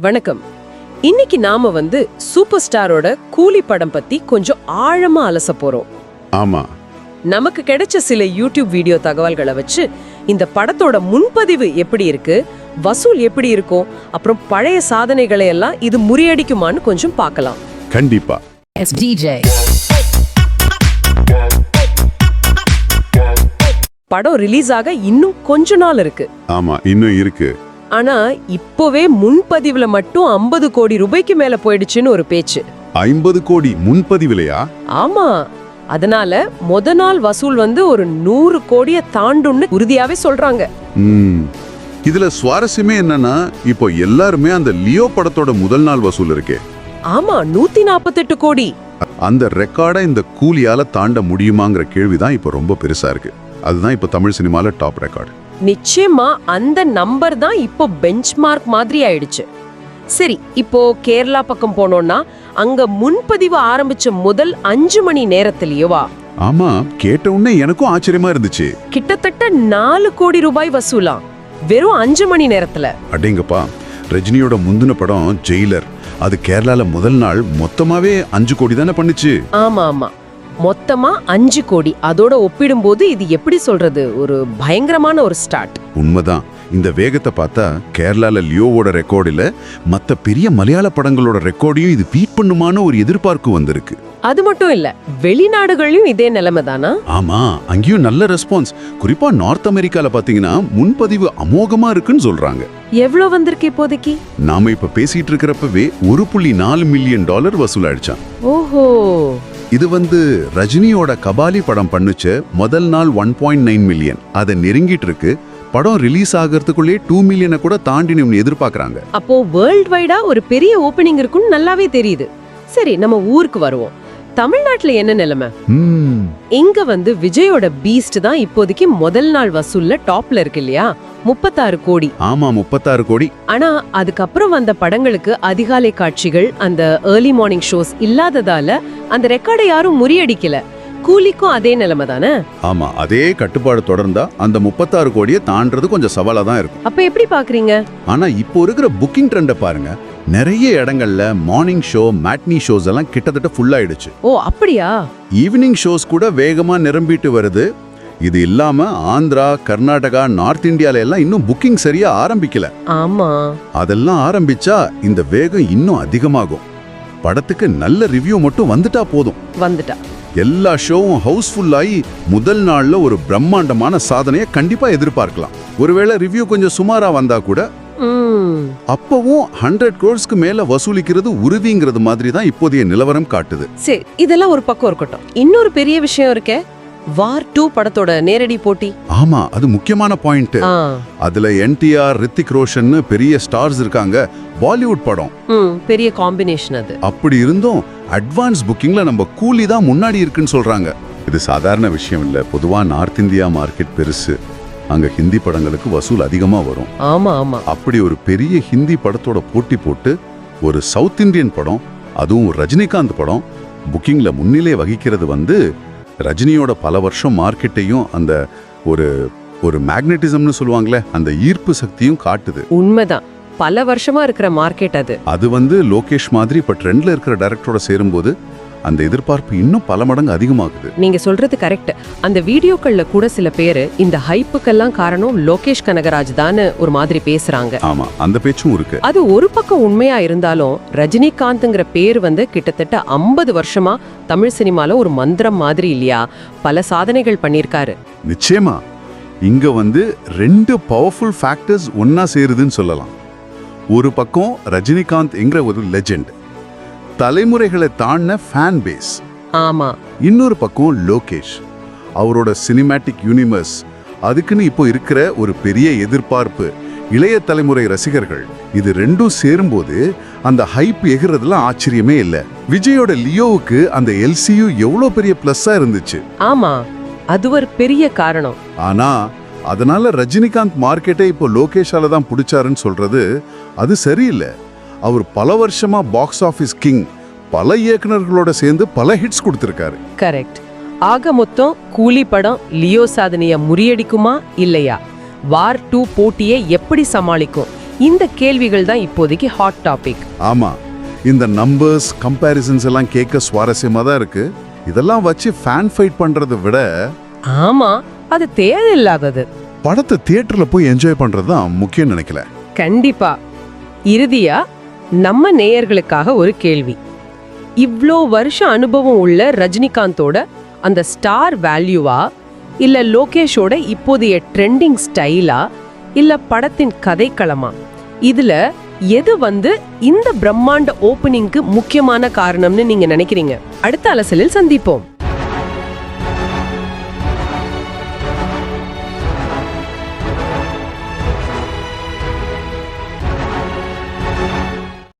வணக்கம். இன்னைக்கு நாம வந்து சூப்பர் ஸ்டாரோட கூலி படம் பத்தி கொஞ்சம் ஆழமா அலச போறோம். ஆமா. நமக்கு கிடைச்ச சில யூடியூப் வீடியோ தகவல்களை வச்சு இந்த படத்தோட முன்பதிவு எப்படி இருக்கு வசூல் எப்படி இருக்கும் அப்புறம் பழைய சாதனைகளை எல்லாம் இது முறியடிக்குமான்னு கொஞ்சம் பார்க்கலாம். கண்டிப்பா. படம் ரிலீஸ் ஆக இன்னும் கொஞ்ச நாள் இருக்கு. ஆமா இன்னும் இருக்கு. ஆனா இப்போவே முன்பதிவுல மட்டும் 50 கோடி ரூபாய்க்கு மேல போயிடுச்சுன்னு ஒரு பேச்சு. ஐம்பது கோடி முன்பதிவிலையா? ஆமா. அதனால முத நாள் வசூல் வந்து ஒரு நூறு கோடிய தாண்டும்னு உறுதியாவே சொல்றாங்க. ம். இதுல சுவாரஸ்யமே என்னன்னா இப்போ எல்லாருமே அந்த லியோ படத்தோட முதல் நாள் வசூல் இருக்கே. ஆமா நூத்தி நாப்பத்தெட்டு கோடி. அந்த ரெக்கார்டை இந்த கூலியால தாண்ட முடியுமாங்கிற கேள்விதான் இப்போ ரொம்ப பெருசா இருக்கு. அதுதான் இப்போ தமிழ் சினிமால டாப் ரெக்கார்டு நிச்சயமா அந்த நம்பர் தான் இப்போ பெஞ்ச்மார்க் மாதிரி ஆயிடுச்சு. சரி இப்போ கேரளா பக்கம் போனோம்னா அங்க முன்பதிவு ஆரம்பிச்ச முதல் அஞ்சு மணி நேரத்திலேயேவா ஆமா கேட்ட உடனே எனக்கும் ஆச்சரியமா இருந்துச்சு. கிட்டத்தட்ட நாலு கோடி ரூபாய் வசூலாம். வெறும் அஞ்சு மணி நேரத்துல. அடேங்கப்பா ரஜினியோட முந்தின படம் ஜெயிலர் அது கேரளால முதல் நாள் மொத்தமாவே அஞ்சு கோடி தானே பண்ணுச்சு. ஆமா ஆமா மொத்தமா அஞ்சு கோடி. அதோட ஒப்பிடும்போது இது எப்படி சொல்றது? ஒரு பயங்கரமான ஒரு ஸ்டார்ட் உண்மைதான். இந்த வேகத்தை பார்த்தா கேரளால லியோவோட ரெக்கார்டில் மத்த பெரிய மலையாள படங்களோட ரெக்கார்டையும் இது பீட் பண்ணுமான ஒரு எதிர்பார்ப்பு வந்திருக்கு. அது மட்டும் இல்ல வெளிநாடுகள்லயும் இதே நிலைமை தானா? ஆமா அங்கேயும் நல்ல ரெஸ்பான்ஸ் குறிப்பா நார்த் அமெரிக்கால பாத்தீங்கன்னா முன்பதிவு அமோகமா இருக்குன்னு சொல்றாங்க. எவ்வளவு வந்திருக்கு இப்போதைக்கு? நாம இப்ப பேசிட்டு இருக்கிறப்பவே ஒரு புள்ளி நாலு மில்லியன் டாலர் வசூலாயிடுச்சான் ஓஹோ. இது வந்து ரஜினியோட கபாலி படம் பண்ணுச்ச. முதல் நாள் ஒன் பாயிண்ட் நைன் மில்லியன் அதை நெருங்கிட்டு இருக்கு. படம் ரிலீஸ் ஆகிறதுக்குள்ளே டூ மில்லியனை கூட தாண்டினும்னு எதிர்பார்க்கறாங்க. அப்போ வேர்ல்ட் வைடா ஒரு பெரிய ஓபனிங் இருக்குன்னு நல்லாவே தெரியுது. சரி நம்ம ஊருக்கு வருவோம். தமிழ்நாட்டுல என்ன நிலைமை? இங்க வந்து விஜயோட பீஸ்ட் தான் இப்போதைக்கு முதல் நாள் வசூல்ல டாப்ல இருக்கு இல்லையா? முப்பத்தாறு கோடி. ஆமா முப்பத்தாறு கோடி. ஆனா அதுக்கப்புறம் வந்த படங்களுக்கு அதிகாலை காட்சிகள் அந்த ஏர்லி மார்னிங் ஷோஸ் இல்லாததால அந்த ரெக்கார்டை யாரும் முறியடிக்கல. கூலிக்கும் அதே நிலைமை தானே? ஆமா அதே கட்டுப்பாடு தொடர்ந்தா அந்த முப்பத்தாறு கோடியை தாண்டறது கொஞ்சம் சவாலா தான் இருக்கும். அப்ப எப்படி பாக்குறீங்க? ஆனா இப்போ இருக்கிற புக்கிங் ட்ரெண்டை பாருங்க. நிறைய இடங்கள்ல மார்னிங் ஷோ மேட்னி ஷோஸ் எல்லாம் கிட்டத்தட்ட ஃபுல் ஆயிடுச்சு. ஓ அப்படியா? ஈவினிங் ஷோஸ் கூட வேகமா நிரம்பிட்டு வருது. இது இல்லாம ஆந்திரா கர்நாடகா நார்த் இந்தியால எல்லாம் இன்னும் புக்கிங் சரியா ஆரம்பிக்கல. ஆமா. அதெல்லாம் ஆரம்பிச்சா இந்த வேகம் இன்னும் அதிகமாகும். படத்துக்கு நல்ல ரிவ்யூ மட்டும் வந்துட்டா போதும். வந்துட்டா. எல்லா ஷோவும் ஹவுஸ்ஃபுல் ஆகி முதல் நாள்ல ஒரு பிரம்மாண்டமான சாதனையை கண்டிப்பா எதிர்பார்க்கலாம். ஒருவேளை ரிவ்யூ கொஞ்சம் சுமாரா வந்தா கூட அப்பவும் ஹண்ட்ரட் க்ரோர்ஸ்க்கு மேல வசூலிக்கிறது உறுதிங்கிறது மாதிரி தான் இப்போதைய நிலவரம் காட்டுது. சரி இதெல்லாம் ஒரு பக்கம் இருக்கட்டும். இன்னொரு பெரிய விஷயம் இருக்கே வார் டூ படத்தோட நேரடி போட்டி. ஆமா அது முக்கியமான பாயிண்ட் அதுல என்டிஆர் ரித்திக் ரோஷன்னு பெரிய ஸ்டார்ஸ் இருக்காங்க. பாலிவுட் படம். பெரிய காம்பினேஷன் அது. அப்படி இருந்தும் அட்வான்ஸ் புக்கிங்ல நம்ம கூலி தான் முன்னாடி இருக்குன்னு சொல்றாங்க. இது சாதாரண விஷயம் இல்ல. பொதுவா நார்த் இந்தியா மார்க்கெட் பெருசு. அங்க ஹிந்தி படங்களுக்கு வசூல் அதிகமா வரும். ஆமா ஆமா. அப்படி ஒரு பெரிய ஹிந்தி படத்தோட போட்டி போட்டு ஒரு சவுத் இந்தியன் படம் அதுவும் ரஜினிகாந்த் படம் புக்கிங்ல முன்னிலை வகிக்கிறது வந்து ரஜினியோட பல வருஷம் மார்க்கெட்டையும் அந்த ஒரு ஒரு மேக்னட்டிசம்னு சொல்லுவாங்களே அந்த ஈர்ப்பு சக்தியும் காட்டுது. உண்மைதான். பல வருஷமா இருக்கிற மார்க்கெட் அது. அது வந்து லோகேஷ் மாதிரி இப்ப ட்ரெண்ட்ல இருக்கிற டைரக்டரோட சேரும்போது அந்த எதிர்பார்ப்பு இன்னும் பல மடங்கு அதிகமாகுது. நீங்க சொல்றது கரெக்ட். அந்த வீடியோக்கள்ல கூட சில பேரு இந்த ஹைப்புக்கெல்லாம் காரணம் லோகேஷ் கனகராஜ் தான் ஒரு மாதிரி பேசுறாங்க. ஆமா அந்த பேச்சும் இருக்கு. அது ஒரு பக்கம் உண்மையா இருந்தாலும் ரஜினிகாந்த்ங்கிற பேர் வந்து கிட்டத்தட்ட ஐம்பது வருஷமா தமிழ் சினிமால ஒரு மந்திரம் மாதிரி இல்லையா? பல சாதனைகள் பண்ணிருக்காரு நிச்சயமா. இங்க வந்து ரெண்டு பவர்ஃபுல் ஃபேக்டர்ஸ் ஒன்னா சேருதுன்னு சொல்லலாம். ஒரு பக்கம் ரஜினிகாந்த் என்கிற ஒரு லெஜெண்ட் தலைமுறைகளை தாண்டின ஃபேன் பேஸ் ஆமா. இன்னொரு பக்கம் லோகேஷ். அவரோட சினிமேட்டிக் யூனிவர்ஸ் அதுக்குன்னு இப்போ இருக்கிற ஒரு பெரிய எதிர்பார்ப்பு இளைய தலைமுறை ரசிகர்கள். இது ரெண்டும் சேரும்போது அந்த ஹைப் எகிறதுல ஆச்சரியமே இல்ல. விஜயோட லியோவுக்கு அந்த எல்சியு எவ்வளோ பெரிய பிளஸ்ஸா இருந்துச்சு. ஆமா. அது ஒரு பெரிய காரணம். ஆனா அதனால ரஜினிகாந்த் மார்க்கெட்டை இப்போ லோகேஷால தான் பிடிச்சாருன்னு சொல்றது அது சரியில்லை. அவர் பல வருஷமா பாக்ஸ் ஆபீஸ் கிங் பல இயக்குனர்களோட சேர்ந்து பல ஹிட்ஸ் கொடுத்திருக்காரு. கரெக்ட் ஆக மொத்தம் கூலி படம் லியோ சாதனைய முறியடிக்குமா இல்லையா? வார் டூ போட்டியை எப்படி சமாளிக்கும்? இந்த கேள்விகள் தான் இப்போதைக்கு ஹாட் டாபிக் ஆமா இந்த நம்பர்ஸ் கம்பேரிசன்ஸ் எல்லாம் கேட்க சுவாரஸ்யமா தான் இருக்கு. இதெல்லாம் வச்சு ஃபேன் ஃபைட் பண்றதை விட ஆமா அது தேவையில்லாதது. படத்தை தியேட்டர்ல போய் என்ஜாய் பண்றது தான் முக்கியம் நினைக்கல. கண்டிப்பா. இறுதியா நம்ம நேயர்களுக்காக ஒரு கேள்வி. இவ்வளோ வருஷ அனுபவம் உள்ள ரஜினிகாந்தோட அந்த ஸ்டார் வேல்யூவா? இல்லை லோகேஷோட இப்போதைய ட்ரெண்டிங் ஸ்டைலா? இல்லை படத்தின் கதைக்களமா? இதில் எது வந்து இந்த பிரம்மாண்ட ஓப்பனிங்க்கு முக்கியமான காரணம்னு நீங்கள் நினைக்கிறீங்க? அடுத்த அலசலில் சந்திப்போம்.